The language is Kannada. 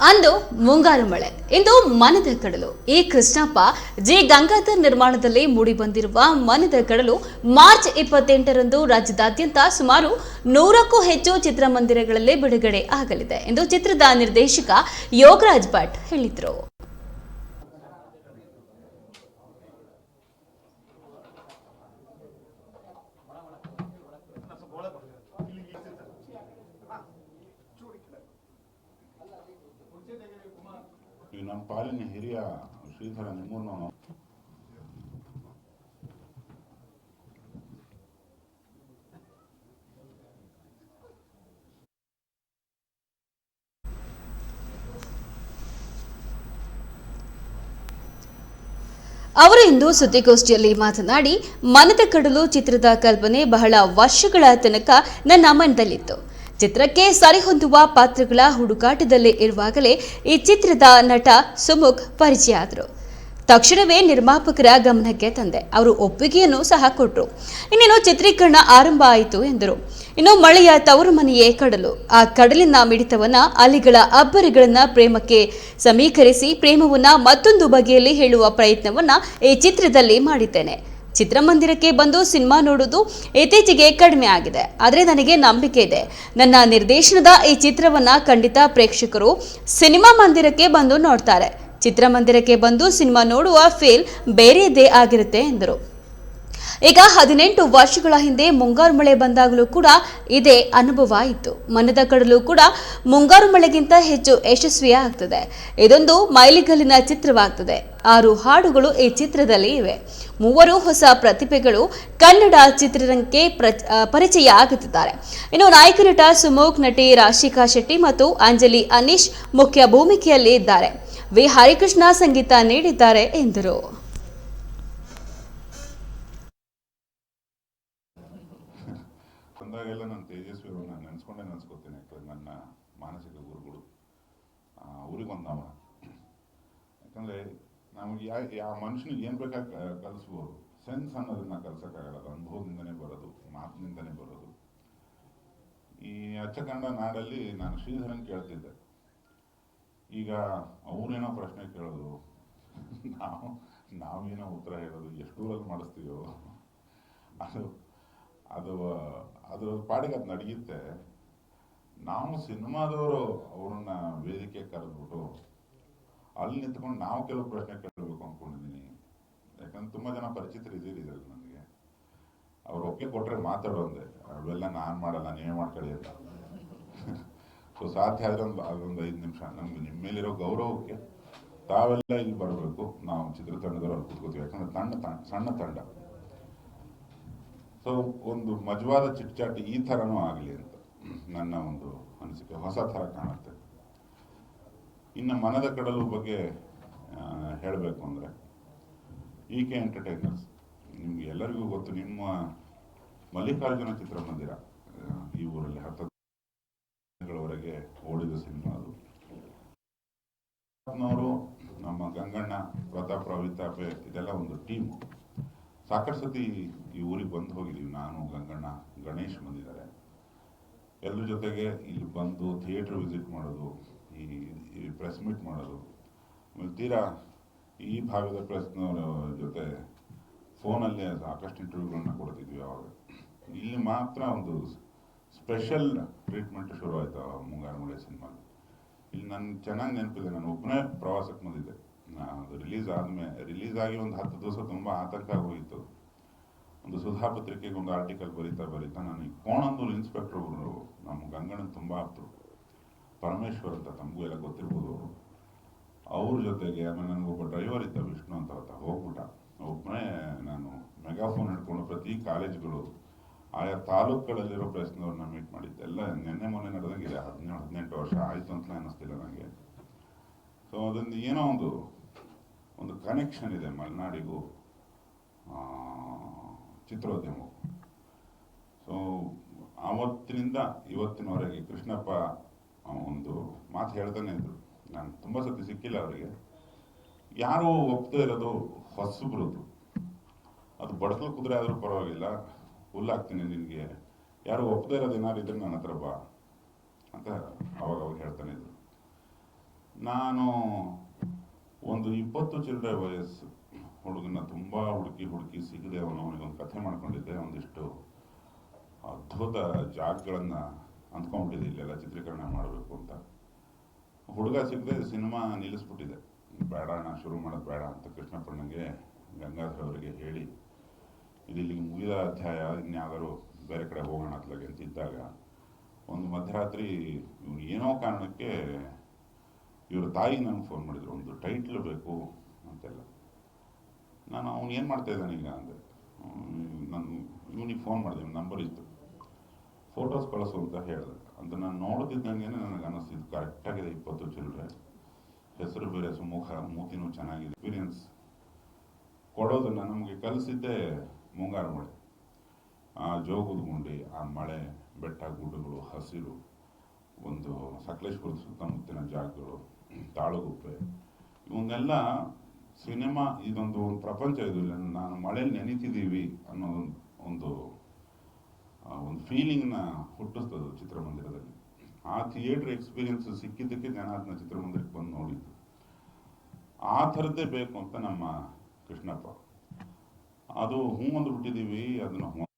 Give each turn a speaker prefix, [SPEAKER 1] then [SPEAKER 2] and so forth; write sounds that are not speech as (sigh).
[SPEAKER 1] ಅಂದು ಮುಂಗಾರು ಮಳೆ. ಇಂದು ಮನದ ಕಡಲು. ಈ ಕೃಷ್ಣಪ್ಪ ಜಿ ಗಂಗಾಧರ್ ನಿರ್ಮಾಣದಲ್ಲಿ ಮೂಡಿಬಂದಿರುವ ಮನದ ಕಡಲು ಮಾರ್ಚ್ ಇಪ್ಪತ್ತೆಂಟರಂದು ರಾಜ್ಯದಾದ್ಯಂತ ಸುಮಾರು ನೂರಕ್ಕೂ ಹೆಚ್ಚು ಚಿತ್ರಮಂದಿರಗಳಲ್ಲಿ ಬಿಡುಗಡೆ ಆಗಲಿದೆ ಎಂದು ಚಿತ್ರದ ನಿರ್ದೇಶಕ ಯೋಗರಾಜ್ ಭಟ್ ಹೇಳಿದರು.
[SPEAKER 2] ಈಗ ನಮ್ಮ ಶ್ರೀಧರ
[SPEAKER 1] ಅವರು ಇಂದು ಸುದ್ದಿಗೋಷ್ಠಿಯಲ್ಲಿ ಮಾತನಾಡಿ, ಮನದ ಕಡಲು ಚಿತ್ರದ ಕಲ್ಪನೆ ಬಹಳ ವರ್ಷಗಳ ತನಕ ನನ್ನ ಮನದಲ್ಲಿತ್ತು. ಚಿತ್ರಕ್ಕೆ ಸರಿಹೊಂದುವ ಪಾತ್ರಗಳ ಹುಡುಕಾಟದಲ್ಲೇ ಇರುವಾಗಲೇ ಈ ಚಿತ್ರದ ನಟ ಸುಮುಖ್ ಪರಿಚಯ ಆದರು ತಕ್ಷಣವೇ ನಿರ್ಮಾಪಕರ ಗಮನಕ್ಕೆ ತಂದೆ. ಅವರು ಒಪ್ಪಿಗೆಯನ್ನು ಸಹ ಕೊಟ್ಟರು ಇನ್ನೇನು ಚಿತ್ರೀಕರಣ ಆರಂಭ ಆಯಿತು ಎಂದರು. ಇನ್ನು ಮಳೆಯ ತವರು ಮನೆಯೇ ಕಡಲು. ಆ ಕಡಲಿನ ಮಿಡಿತವನ್ನ ಅಲಿಗಳ ಅಬ್ಬರಿಗಳನ್ನ ಪ್ರೇಮಕ್ಕೆ ಸಮೀಕರಿಸಿ ಪ್ರೇಮವನ್ನ ಮತ್ತೊಂದು ಬಗೆಯಲ್ಲಿ ಹೇಳುವ ಪ್ರಯತ್ನವನ್ನ ಈ ಚಿತ್ರದಲ್ಲಿ ಮಾಡಿದ್ದೇನೆ. ಚಿತ್ರಮಂದಿರಕ್ಕೆ ಬಂದು ಸಿನಿಮಾ ನೋಡುವುದು ಇತ್ತೀಚೆಗೆ ಕಡಿಮೆ ಆಗಿದೆ. ಆದರೆ ನನಗೆ ನಂಬಿಕೆ ಇದೆ. ನನ್ನ ನಿರ್ದೇಶನದ ಈ ಚಿತ್ರವನ್ನು ಖಂಡಿತ ಪ್ರೇಕ್ಷಕರು ಸಿನಿಮಾ ಮಂದಿರಕ್ಕೆ ಬಂದು ನೋಡ್ತಾರೆ. ಚಿತ್ರಮಂದಿರಕ್ಕೆ ಬಂದು ಸಿನಿಮಾ ನೋಡುವ ಫೀಲ್ ಬೇರೆಯದೇ ಆಗಿರುತ್ತೆ ಎಂದರು. ಈಗ ಹದಿನೆಂಟು ವರ್ಷಗಳ ಹಿಂದೆ ಮುಂಗಾರು ಮಳೆ ಬಂದಾಗಲೂ ಕೂಡ ಇದೇ ಅನುಭವ ಇತ್ತು. ಮನದ ಕಡಲು ಕೂಡ ಮುಂಗಾರು ಮಳೆಗಿಂತ ಹೆಚ್ಚು ಯಶಸ್ವಿಯಾಗ್ತದೆ. ಇದೊಂದು ಮೈಲಿಗಲ್ಲಿನ ಚಿತ್ರವಾಗ್ತದೆ. ಆರು ಹಾಡುಗಳು ಈ ಚಿತ್ರದಲ್ಲಿ ಇವೆ. ಮೂವರು ಹೊಸ ಪ್ರತಿಭೆಗಳು ಕನ್ನಡ ಚಿತ್ರರಂಗಕ್ಕೆ ಪ್ರ- ಪರಿಚಯ ಆಗುತ್ತಿದ್ದಾರೆ. ಇನ್ನು ನಾಯಕ ನಟ ಸುಮೋಖ್ ನಟಿ ರಾಶಿಕಾ ಶೆಟ್ಟಿ ಮತ್ತು ಅಂಜಲಿ ಅನೀಶ್ ಮುಖ್ಯ ಭೂಮಿಕೆಯಲ್ಲಿ ಇದ್ದಾರೆ ವಿ. ಹರಿಕೃಷ್ಣ ಸಂಗೀತ ನೀಡಿದ್ದಾರೆ ಎಂದರು.
[SPEAKER 2] ನಾವ ಯಾಕಂದರೆ ನಮಗೆ ಯಾ ಯಾವ ಮನುಷ್ಯನಿಗೆ ಏನು ಬೇಕಾಗಿ ಕಲಿಸ್ಬೋದು. ಸೆನ್ಸ್ ಅನ್ನೋದನ್ನ ಕಲಿಸೋಕ್ಕಾಗಲ್ಲ. ಅದು ಅನುಭವದಿಂದನೇ ಬರೋದು, ಮಾತಿನಿಂದನೇ ಬರೋದು. ಈ ಅಚ್ಚಕಂಡ ನಾಡಲ್ಲಿ ನಾನು ಶ್ರೀಧರನ್ ಕೇಳ್ತಿದ್ದೆ. ಈಗ ಅವನೇನೋ ಪ್ರಶ್ನೆ ಕೇಳೋದು. ನಾವು, ನಾವೇನೋ ಉತ್ತರ ಹೇಳೋದು. ಎಷ್ಟೂರಲ್ಲಿ ಮಾಡಿಸ್ತೀವೋ ಅದು ಅದು, ಅದರ ಪಾಡಿಗೆ ಅದು ನಡೆಯುತ್ತೆ. ನಾವು ಸಿನಿಮಾದವರು ಅವ್ರನ್ನ ವೇದಿಕೆ ಕರೆದ್ಬಿಟ್ಟು ಅಲ್ಲಿ ನಿಂತ್ಕೊಂಡು ನಾವು ಕೆಲವು ಪ್ರಶ್ನೆ ಕೇಳಬೇಕು ಅಂದ್ಕೊಂಡಿದ್ದೀನಿ ಯಾಕಂದ್ರೆ ತುಂಬ ಜನ ಪರಿಚಿತರು ಇದ್ದೀರಿ ಇದರಲ್ಲಿ ನನಗೆ. ಅವ್ರು ಒಪ್ಪಿಗೆ ಕೊಟ್ಟರೆ ಮಾತಾಡೋಂದೆ ಅವೆಲ್ಲ ನಾನು ಮಾಡಲ್ಲ, ನೀವೇ ಮಾಡ್ಕೊಳ್ಳಿ ಅಂತ. (laughs) ಸೊ ಸಾಧ್ಯ ಆದ್ರೆ ಒಂದು, ಅದೊಂದು ಐದು ನಿಮಿಷ. ನಮ್ಗೆ ನಿಮ್ಮ ಮೇಲಿರೋ ಗೌರವಕ್ಕೆ ತಾವೆಲ್ಲ ಇಲ್ಲಿ ಬರಬೇಕು. ನಾವು ಚಿತ್ರತಂಡದವರು ಅಲ್ಲಿ ಕೂತ್ಕೋತೀವಿ. ಯಾಕಂದ್ರೆ ತಂಡ ಸಣ್ಣ ತಂಡ. ಸೊ ಒಂದು ಮಜವಾದ ಚಿಟ್ಚಾಟಿ ಈ ಥರನೂ ಆಗಲಿ ಅಂತ. ನನ್ನ ಒಂದು ಅನಿಸಿಕೆ. ಹೊಸ ಥರ ಕಾಣುತ್ತೆ. ಇನ್ನು ಮನದ ಕಡಲು ಬಗ್ಗೆ ಹೇಳಬೇಕು ಅಂದರೆ ಇ ಕೆ ಎಂಟರ್ಟೈನರ್ಸ್ ನಿಮ್ಗೆ ಎಲ್ಲರಿಗೂ ಗೊತ್ತು, ನಿಮ್ಮ ಮಲ್ಲಿಕಾರ್ಜುನ ಚಿತ್ರಮಂದಿರ ಈ ಊರಲ್ಲಿ ಹತ್ತು ಓಡಿದ ಸಿನಿಮಾ ಅದು. ಅವರು ನಮ್ಮ ಗಂಗಣ್ಣ, ಪ್ರತಾಪ್ ರವಿತಾಪೆ ಇದೆಲ್ಲ ಒಂದು ಟೀಮ್. ಸಾಕಷ್ಟು ಸತಿ ಈ ಊರಿಗೆ ಬಂದು ಹೋಗಿದ್ದೀವಿ. ನಾನು, ಗಂಗಣ್ಣ, ಗಣೇಶ್ ಬಂದಿದ್ದಾರೆ. ಎಲ್ಲರ ಜೊತೆಗೆ ಇಲ್ಲಿ ಬಂದು ಥಿಯೇಟ್ರ್ ವಿಸಿಟ್ ಮಾಡೋದು, ಈ ಪ್ರೆಸ್ ಮೀಟ್ ಮಾಡೋದು. ಆಮೇಲೆ ತೀರಾ ಈ ಭಾಗದ ಪ್ರೆಸ್ನವರ ಜೊತೆ ಫೋನಲ್ಲೇ ಸಾಕಷ್ಟು ಇಂಟರ್ವ್ಯೂಗಳನ್ನ ಕೊಡ್ತಿದ್ವಿ ಅವಾಗ. ಇಲ್ಲಿ ಮಾತ್ರ ಒಂದು ಸ್ಪೆಷಲ್ ಟ್ರೀಟ್ಮೆಂಟ್ ಶುರು ಆಯಿತು ಮುಂಗಾರು ಮಳೆ ಸಿನಿಮಾಗೆ ಇಲ್ಲಿ ನನ್ಗೆ ಚೆನ್ನಾಗಿ ನೆನಪಿದೆ, ನಾನು ಒಬ್ಬನೇ ಪ್ರವಾಸಕ್ಕೆ ಬಂದಿದ್ದೆ. ಅದು ರಿಲೀಸ್ ಆದಮೇಲೆ ರಿಲೀಸ್ ಆಗಿ ಒಂದು ಹತ್ತು ದಿವಸ ತುಂಬ ಆತಂಕ ಹೋಗಿತ್ತು ಒಂದು ಸುಧಾ ಪತ್ರಿಕೆಗೆ ಒಂದು ಆರ್ಟಿಕಲ್ ಬರೀತಾ ಬರೀತಾ ನನಗೆ ಕೋಣಂದೂರು ಇನ್ಸ್ಪೆಕ್ಟರ್ ಅವರು, ನಮ್ಮ ಗಂಗಣ್ಣ ತುಂಬ ಆಪ್ತರು, ಪರಮೇಶ್ವರ್ ಅಂತ ತಮಗೂ ಎಲ್ಲ ಗೊತ್ತಿರ್ಬೋದು ಅವರು. ಅವ್ರ ಜೊತೆಗೆ ಆಮೇಲೆ ನನಗೊಬ್ಬ ಡ್ರೈವರ್ ಇದ್ದ ವಿಷ್ಣು ಅಂತ ಆತ ಹೋಗ್ಬಿಟ್ಟ. ಒಬ್ಬನೇ ನಾನು ಮೆಗಾಫೋನ್ ಹಿಡ್ಕೊಂಡು ಪ್ರತಿ ಕಾಲೇಜ್ಗಳು, ಆಯಾ ತಾಲೂಕುಗಳಲ್ಲಿರೋ ಪ್ರೆಸ್ನವ್ರನ್ನ ಮೀಟ್ ಮಾಡಿದ್ದೆ. ಎಲ್ಲ ನಿನ್ನೆ ಮೊನ್ನೆ ನಡೆದಂಗಿದೆ, ಹದಿನೇಳು, ಹದಿನೆಂಟು ವರ್ಷ ಆಯಿತು ಅಂತ ಅನ್ನಿಸ್ತಿಲ್ಲ ನನಗೆ. ಸೊ ಅದೊಂದು ಏನೋ ಒಂದು ಒಂದು ಕನೆಕ್ಷನ್ ಇದೆ ಮಲೆನಾಡಿಗೂ. ಆ, ಚಿತ್ರೋದ್ಯಮಕ್ಕೂ ಸೊ ಆವತ್ತಿನಿಂದ ಇವತ್ತಿನವರೆಗೆ ಕೃಷ್ಣಪ್ಪ ಒಂದು ಮಾತು ಹೇಳ್ತಾನೆ ಇದ್ರು. ನಾನು ತುಂಬ ಸತಿ ಸಿಕ್ಕಿಲ್ಲ ಅವರಿಗೆ. ಯಾರೋ ಒಪ್ತಾ ಇರೋದು ಹೊಸಬ್ರದ್ದು ಅದು ಬಡಸಲು ಕುದುರೆ ಆದರೂ ಪರವಾಗಿಲ್ಲ. ಹುಲ್ಲಾಗ್ತೀನಿ ನಿನಗೆ. ಯಾರು ಒಪ್ಪದೇ ಇರೋದು ಏನಾದ್ರು ಇದ್ರೆ ನನ್ನ ಹತ್ರ ಬಾ ಅಂತ ಅವಾಗ ಅವಾಗ ಹೇಳ್ತಾನೆ ಇದ್ರು. ನಾನು ಒಂದು ಇಪ್ಪತ್ತು ಚಿಲ್ಲರೆ ವಯಸ್ಸು ಹುಡುಗನ ತುಂಬ ಹುಡುಕಿ ಹುಡುಕಿ ಸಿಗದೆ ಅವನು ಅವನಿಗೊಂದು ಕಥೆ ಮಾಡ್ಕೊಂಡಿದ್ದೆ, ಒಂದಿಷ್ಟು ಅದ್ಭುತ ಜಾಗಗಳನ್ನು ಅಂದ್ಕೊಂಡ್ಬಿಟ್ಟಿದೆ ಇಲ್ಲೆಲ್ಲ ಚಿತ್ರೀಕರಣ ಮಾಡಬೇಕು ಅಂತ. ಹುಡುಗ ಸಿಗದೆ ಸಿನಿಮಾ ನಿಲ್ಲಿಸ್ಬಿಟ್ಟಿದೆ. ಬೇಡ ಅಣ್ಣ, ಶುರು ಮಾಡೋದು ಬೇಡ ಅಂತ ಕೃಷ್ಣಪ್ಪಣ್ಣಗೆ ಗಂಗಾಧರ್ ಅವರಿಗೆ ಹೇಳಿ, ಇದು ಇಲ್ಲಿಗೆ ಮುಗಿದ ಅಧ್ಯಾಯ ಇನ್ಯಾವುದಾದ್ರು ಬೇರೆ ಕಡೆ ಹೋಗೋಣ ಅತ್ಲಾಗೆ ಅಂತ ಇದ್ದಾಗ ಒಂದು ಮಧ್ಯರಾತ್ರಿ ಏನೋ ಕಾರಣಕ್ಕೆ ಇವರ ತಾಯಿ ನನಗೆ ಫೋನ್ ಮಾಡಿದ್ರು. ಒಂದು ಟೈಟ್ಲ್ ಬೇಕು ನಾನು ಅವ್ನು ಏನು ಮಾಡ್ತಾ ಇದ್ದಾನೆ ಈಗ ಅಂದೆ ನಾನು ಇವನಿಗೆ ಫೋನ್ ಮಾಡಿದೆ ನಂಬರ್ ಇತ್ತು. ಫೋಟೋಸ್ ಕಳಿಸು ಅಂತ ಹೇಳಿದೆ. ಅಂತ ನಾನು ನೋಡ್ತಿದ್ದಂಗೆ ನನಗೆ ಅನ್ನಿಸ್ತಿದ್ದು ಕರೆಕ್ಟಾಗಿದೆ ಇಪ್ಪತ್ತು ಚಿಲ್ಲರೆ ಹೆಸರು ಬೇರೆ, ಸುಮುಖ, ಮೂತಿನೂ ಚೆನ್ನಾಗಿದೆ. ಎಕ್ಸ್ಪೀರಿಯನ್ಸ್ ಕೊಡೋದನ್ನು ನಮಗೆ ಕಲಿಸಿದ್ದೇ ಮುಂಗಾರು ಮಳೆ ಆ ಜೋಗದ ಗುಂಡಿ, ಆ ಮಳೆ, ಬೆಟ್ಟ, ಗುಡ್ಡಗಳು, ಹಸಿರು, ಒಂದು ಸಕಲೇಶ್ಪುರದ ಸುತ್ತಮುತ್ತಿನ ಜಾಗಗಳು, ತಾಳುಗುಪ್ಪೆ, ಇವನ್ನೆಲ್ಲ ಸಿನಿಮಾ ಇದೊಂದು ಒಂದು ಪ್ರಪಂಚ ಇದು ನಾನು ಮಳೆಯಲ್ಲಿ ನೆನೀತಿದ್ದೀವಿ ಅನ್ನೋ ಒಂದು- ಒಂದು ಒಂದು ಫೀಲಿಂಗ್ನ ಹುಟ್ಟಿಸ್ತದೆ ಚಿತ್ರಮಂದಿರದಲ್ಲಿ. ಆ ಥಿಯೇಟ್ರ್ ಎಕ್ಸ್ಪೀರಿಯನ್ಸ್ ಸಿಕ್ಕಿದ್ದಕ್ಕೆ ಜನ ಅದನ್ನ ಚಿತ್ರಮಂದಿರಕ್ಕೆ ಬಂದು ನೋಡಿದ್ದು. ಆ ಥರದ್ದೇ ಬೇಕು ಅಂತ ನಮ್ಮ ಕೃಷ್ಣಪ್ಪ. ಅದು ಹ್ಞೂ ಅಂದ್ಬಿಟ್ಟಿದ್ದೀವಿ ಅದನ್ನು